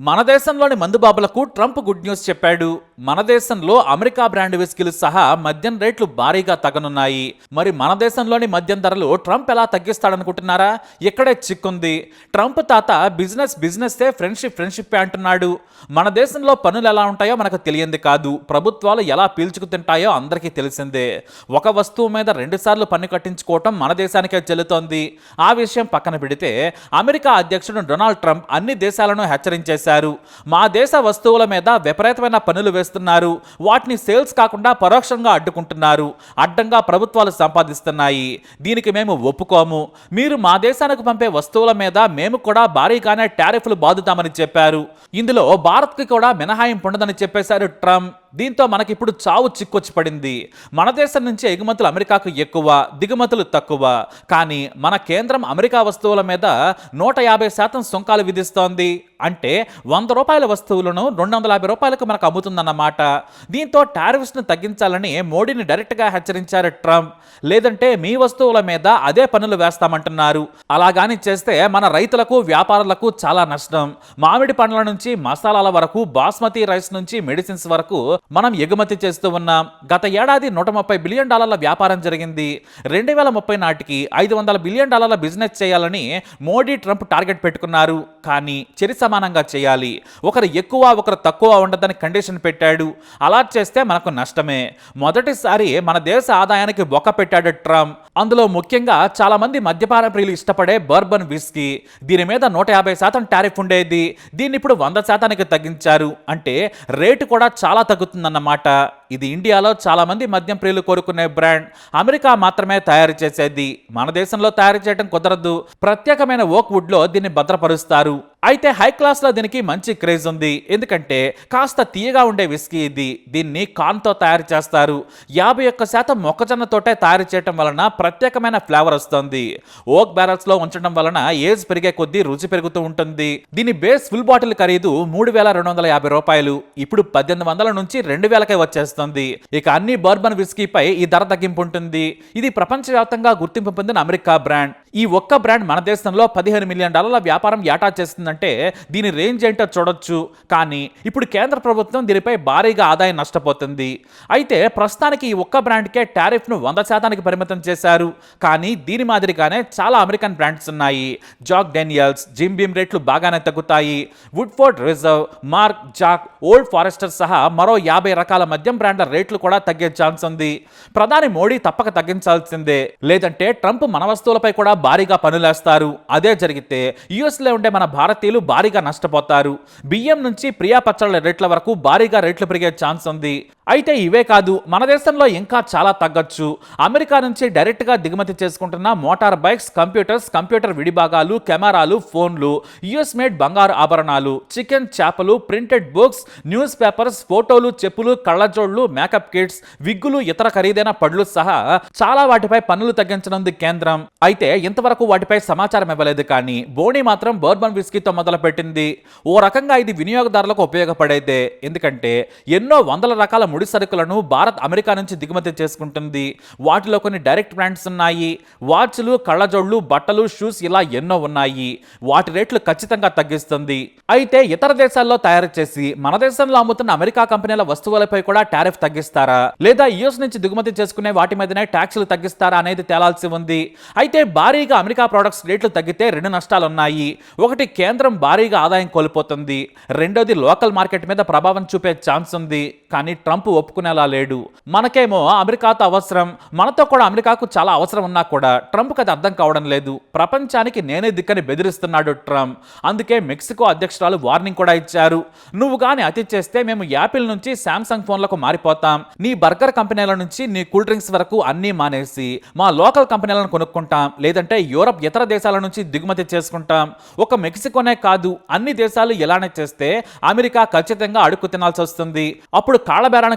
మన దేశంలోని మందుబాబులకు Trump good news చెప్పాడు. మన దేశంలో అమెరికా బ్రాండ్ విస్కీలు సహా మద్యం రేట్లు భారీగా తగనున్నాయి. మరి మన దేశంలోని మద్యం ధరలు ట్రంప్ ఎలా తగ్గిస్తాడనుకుంటున్నారా? ఇక్కడే చిక్కుంది. ట్రంప్ తాత బిజినెస్ బిజినెస్సే ఫ్రెండ్షిప్ ఫ్రెండ్షిప్ అంటున్నాడు. మన దేశంలో పనులు ఎలా ఉంటాయో మనకు తెలియంది కాదు. ప్రభుత్వాలు ఎలా పీల్చుకు తింటాయో అందరికీ తెలిసిందే. ఒక వస్తువు మీద రెండుసార్లు పన్ను కట్టించుకోవటం మన దేశానికే చెల్లుతోంది ఆ విషయం పక్కన పెడితే అమెరికా అధ్యక్షుడు డొనాల్డ్ ట్రంప్ అన్ని దేశాలను హెచ్చరించేశారు మా దేశ వస్తువుల మీద విపరీతమైన పన్నులు వేస్తున్నారు. వాటిని సేల్స్ కాకుండా పరోక్షంగా అడ్డుకుంటున్నారు. అడ్డంగా ప్రభుత్వాలు సంపాదిస్తున్నాయి. దీనికి మేము ఒప్పుకోము. మీరు మా దేశానికి పంపే వస్తువుల మీద మేము కూడా భారీగానే టారిఫ్లు బాదుతామని చెప్పారు. ఇందులో భారత్కి కూడా మినహాయింపు ఉండదని చెప్పేశారు ట్రంప్. దీంతో మనకి ఇప్పుడు చావు చిక్కొచ్చి పడింది. మన దేశం నుంచి ఎగుమతులు అమెరికాకు ఎక్కువ దిగుమతులు తక్కువ. కానీ మన కేంద్రం అమెరికా వస్తువుల మీద నూట యాభై శాతం సుంకాలు విధిస్తోంది. అంటే వంద రూపాయల వస్తువులను రెండు వందల యాభై రూపాయలకు మనకు అమ్ముతుందన్నమాట. దీంతో టారిఫ్స్ను తగ్గించాలని మోడీని డైరెక్ట్గా హెచ్చరించారు ట్రంప్. లేదంటే మీ వస్తువుల మీద అదే పనులు వేస్తామంటున్నారు. అలాగాని చేస్తే మన రైతులకు వ్యాపారులకు చాలా నష్టం. మామిడి పండ్ల నుంచి మసాలాల వరకు బాస్మతి రైస్ నుంచి మెడిసిన్స్ వరకు మనం ఎగుమతి చేస్తూ ఉన్నాం గత ఏడాది నూట ముప్పై బిలియన్ డాలర్ల వ్యాపారం జరిగింది. రెండు వేల ముప్పై నాటికి ఐదు వందల బిలియన్ డాలర్ల బిజినెస్ చేయాలని మోడీ ట్రంప్ టార్గెట్ పెట్టుకున్నారు. కానీ చెరి సమానంగా చేయాలి. ఒకరు ఎక్కువ ఒకరు తక్కువ ఉండదని కండిషన్ పెట్టాడు. అలా చేస్తే మనకు నష్టమే. మొదటిసారి మన దేశ ఆదాయానికి బొక్క పెట్టాడు ట్రంప్. అందులో ముఖ్యంగా చాలా మంది మద్యపాన ప్రియులు ఇష్టపడే బర్బన్ విస్కీ. దీని మీద నూట యాభై శాతం టారిఫ్ ఉండేది. దీన్ని ఇప్పుడు వంద శాతానికి తగ్గించారు. అంటే రేటు కూడా చాలా తగ్గుతుందన్నమాట. ఇది ఇండియాలో చాలా మంది మద్యం ప్రియులు కోరుకునే బ్రాండ్. అమెరికా మాత్రమే తయారు చేసేది. మన దేశంలో తయారు చేయడం కుదరదు. ప్రత్యేకమైన ఓక్ వుడ్లో దీన్ని భద్రపరుస్తారు. అయితే హై క్లాస్లో దీనికి మంచి క్రేజ్ ఉంది. ఎందుకంటే కాస్త తీయగా ఉండే విస్కీ ఇది దీన్ని కాన్తో తయారు చేస్తారు. యాభై ఒక్క శాతం మొక్కజొన్న తోటే తయారు చేయటం వలన ప్రత్యేకమైన ఫ్లేవర్ వస్తుంది. ఓక్ బ్యారల్స్లో ఉంచడం వలన ఏజ్ పెరిగే కొద్దీ రుచి పెరుగుతూ ఉంటుంది. దీని బేస్ ఫుల్ బాటిల్ ఖరీదు మూడు వేల రెండు వందల యాభై రూపాయలు. ఇప్పుడు పద్దెనిమిది వందల నుంచి రెండు వేలకే వచ్చేస్తుంది. ఇక అన్ని బర్బన్ విస్కీపై ఈ ధర తగ్గింపు ఉంటుంది. ఇది ప్రపంచవ్యాప్తంగా గుర్తింపు పొందిన అమెరికా బ్రాండ్. ఈ ఒక్క బ్రాండ్ మన దేశంలో పదిహేను మిలియన్ డాలర్ల వ్యాపారం ఏటా చేస్తుందంటే దీని రేంజ్ ఏంటో చూడొచ్చు. కానీ ఇప్పుడు కేంద్ర ప్రభుత్వం దీనిపై భారీగా ఆదాయం నష్టపోతుంది. అయితే ప్రస్తుతానికి ఈ ఒక్క బ్రాండ్కే టారిఫ్ను వంద శాతానికి పరిమితం చేశారు. కానీ దీని మాదిరిగానే చాలా అమెరికన్ బ్రాండ్స్ ఉన్నాయి. జాక్ డెనియల్స్ జిమ్ బీమ్ రేట్లు బాగానే తగ్గుతాయి. Woodford Reserve Mark Jack Old Forester సహా మరో యాభై రకాల మద్యం బ్రాండ్ల రేట్లు కూడా తగ్గే ఛాన్స్ ఉంది. ప్రధాని మోడీ తప్పక తగ్గించాల్సిందే. లేదంటే ట్రంప్ మన వస్తువులపై కూడా భారీగా పనులేస్తారు. అదే జరిగితే యుఎస్లో ఉండే మన భారతీయులు భారీగా నష్టపోతారు. బియ్యం నుంచి ప్రియా పచ్చళ్ళ రేట్ల వరకు భారీగా రేట్లు పెరిగే ఛాన్స్ ఉంది. అయితే ఇవే కాదు మన దేశంలో ఇంకా చాలా తగ్గొచ్చు. అమెరికా నుంచి డైరెక్ట్గా దిగుమతి చేసుకుంటున్న మోటార్ బైక్స్ కంప్యూటర్స్ కంప్యూటర్ విడిభాగాలు కెమెరాలు ఫోన్లు యుఎస్ మేడ్ బంగారు ఆభరణాలు చికెన్ చేపలు ప్రింటెడ్ బుక్స్ న్యూస్ పేపర్స్ ఫోటోలు చెప్పులు కళ్ళజోళ్ళు మేకప్ కిట్స్ విగ్గులు ఇతర ఖరీదైన పళ్ళు సహా చాలా వాటిపై పన్నులు తగ్గించనుంది కేంద్రం. అయితే ఇంతవరకు వాటిపై సమాచారం ఇవ్వలేదు కానీ బోని మాత్రం బోర్బన్ విస్కీతో మొదలుపెట్టింది. ఓ రకంగా ఇది వినియోగదారులకు ఉపయోగపడేదే. ఎందుకంటే ఎన్నో వందల రకాల ముడి సరుకులను భారత్ అమెరికా నుంచి దిగుమతి చేసుకుంటుంది. వాటిలో కొన్ని డైరెక్ట్ బ్రాండ్స్ ఉన్నాయి. వాచ్లు కళ్ళజోళ్ళు బట్టలు షూస్ ఇలా ఎన్నో ఉన్నాయి. వాటి రేట్లు ఖచ్చితంగా తగ్గిస్తుంది. అయితే ఇతర దేశాల్లో తయారు చేసి మన దేశంలో అమ్ముతున్న అమెరికా కంపెనీల వస్తువులపై కూడా టారిఫ్ తగ్గిస్తారా? లేదా యుఎస్ నుంచి దిగుమతి చేసుకునే వాటి మీదనే ట్యాక్సులు తగ్గిస్తారా అనేది తేలాల్సి ఉంది. అయితే భారీగా అమెరికా ప్రొడక్ట్స్ రేట్లు తగ్గితే రెండు నష్టాలు ఉన్నాయి ఒకటి కేంద్రం భారీగా ఆదాయం కోల్పోతుంది. రెండోది లోకల్ మార్కెట్ మీద ప్రభావం చూపే ఛాన్స్ ఉంది. కానీ ట్రంప్ ఒప్పుకునేలా లేడు. మనకేమో అమెరికాతో అవసరం మనతో కూడా అమెరికాకు చాలా అవసరం ఉన్నా కూడా ట్రంప్కి అది అర్థం కావడం లేదు. ప్రపంచానికి నేనే దిక్కని బెదిరిస్తున్నాడు ట్రంప్. అందుకే మెక్సికో అధ్యక్షురాలు వార్నింగ్ కూడా ఇచ్చారు. నువ్వు కానీ అతి చేస్తే మేము యాపిల్ నుంచి శాంసంగ్ ఫోన్లకు మారిపోతాం. నీ బర్గర్ కంపెనీల నుంచి నీ కూల్ డ్రింక్స్ వరకు అన్నీ మానేసి మా లోకల్ కంపెనీలను కొనుక్కుంటాం. లేదంటే యూరప్ ఇతర దేశాల నుంచి దిగుమతి చేసుకుంటాం. ఒక మెక్సికోనే కాదు అన్ని దేశాలు ఇలానే చేస్తే అమెరికా ఖచ్చితంగా అడుక్కు తినాల్సి వస్తుంది అప్పుడు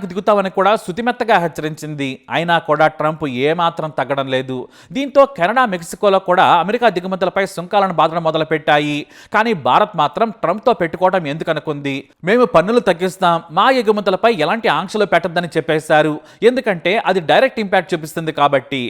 కాళ్ళబేరానికి దిగుతామని కూడా శుతిమెత్తగా హెచ్చరించింది. అయినా కూడా ట్రంప్ ఏమాత్రం తగ్గడం లేదు. దీంతో కెనడా మెక్సికోలో కూడా అమెరికా దిగుమతులపై సుంకాలను బాధడం మొదలుపెట్టాయి. కానీ భారత్ మాత్రం ట్రంప్తో పెట్టుకోవడం ఎందుకు అనుకుంది? మేము పన్నులు తగ్గిస్తాం. మా ఎగుమతులపై ఎలాంటి ఆంక్షలు పెట్టద్దని చెప్పేశారు. ఎందుకంటే అది డైరెక్ట్ ఇంపాక్ట్ చూపిస్తుంది కాబట్టి.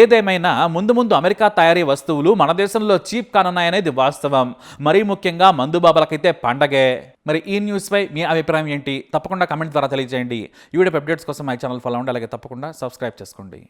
ఏదేమైనా ముందు ముందు అమెరికా తయారీ వస్తువులు మన దేశంలో చీప్ కానున్నాయనేది వాస్తవం. మరీ ముఖ్యంగా మందుబాబులకైతే పండగే. మరి ఈ న్యూస్పై మీ అభిప్రాయం ఏంటి? తప్పకుండా కమెంట్ ద్వారా తెలియజేయండి. ఈ వీడియో అప్డేట్స్ కోసం మై ఛానల్ ఫాలో అవ్వండి. అలాగే తప్పకుండా సబ్స్క్రైబ్ చేసుకోండి.